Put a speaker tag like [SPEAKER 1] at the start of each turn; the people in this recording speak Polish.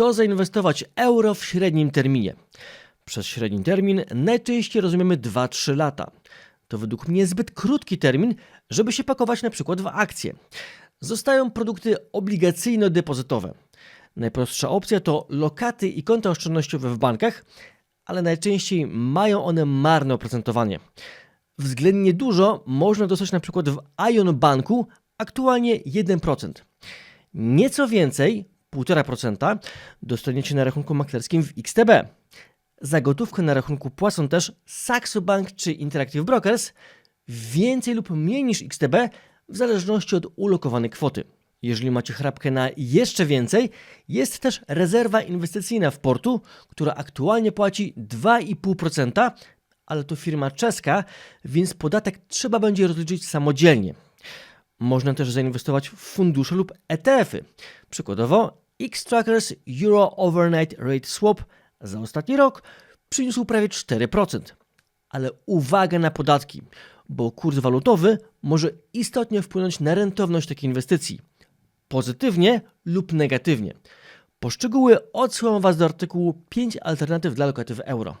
[SPEAKER 1] co zainwestować euro w średnim terminie. Przez średni termin najczęściej rozumiemy 2-3 lata. To według mnie zbyt krótki termin, żeby się pakować na przykład w akcje. Zostają produkty obligacyjno-depozytowe. Najprostsza opcja to lokaty i konta oszczędnościowe w bankach, ale najczęściej mają one marne oprocentowanie. Względnie dużo można dostać na przykład w Ion Banku, aktualnie 1%. Nieco więcej, 1,5% dostaniecie na rachunku maklerskim w XTB. Za gotówkę na rachunku płacą też Saxo Bank czy Interactive Brokers, więcej lub mniej niż XTB w zależności od ulokowanej kwoty. Jeżeli macie chrapkę na jeszcze więcej, jest też rezerwa inwestycyjna w portu, która aktualnie płaci 2,5%, ale to firma czeska, więc podatek trzeba będzie rozliczyć samodzielnie. Można też zainwestować w fundusze lub ETF-y. Przykładowo X-Trackers Euro Overnight Rate Swap za ostatni rok przyniósł prawie 4%. Ale uwaga na podatki, bo kurs walutowy może istotnie wpłynąć na rentowność takiej inwestycji. Pozytywnie lub negatywnie. Po szczegóły odsyłam Was do artykułu 5 alternatyw dla lokaty w euro.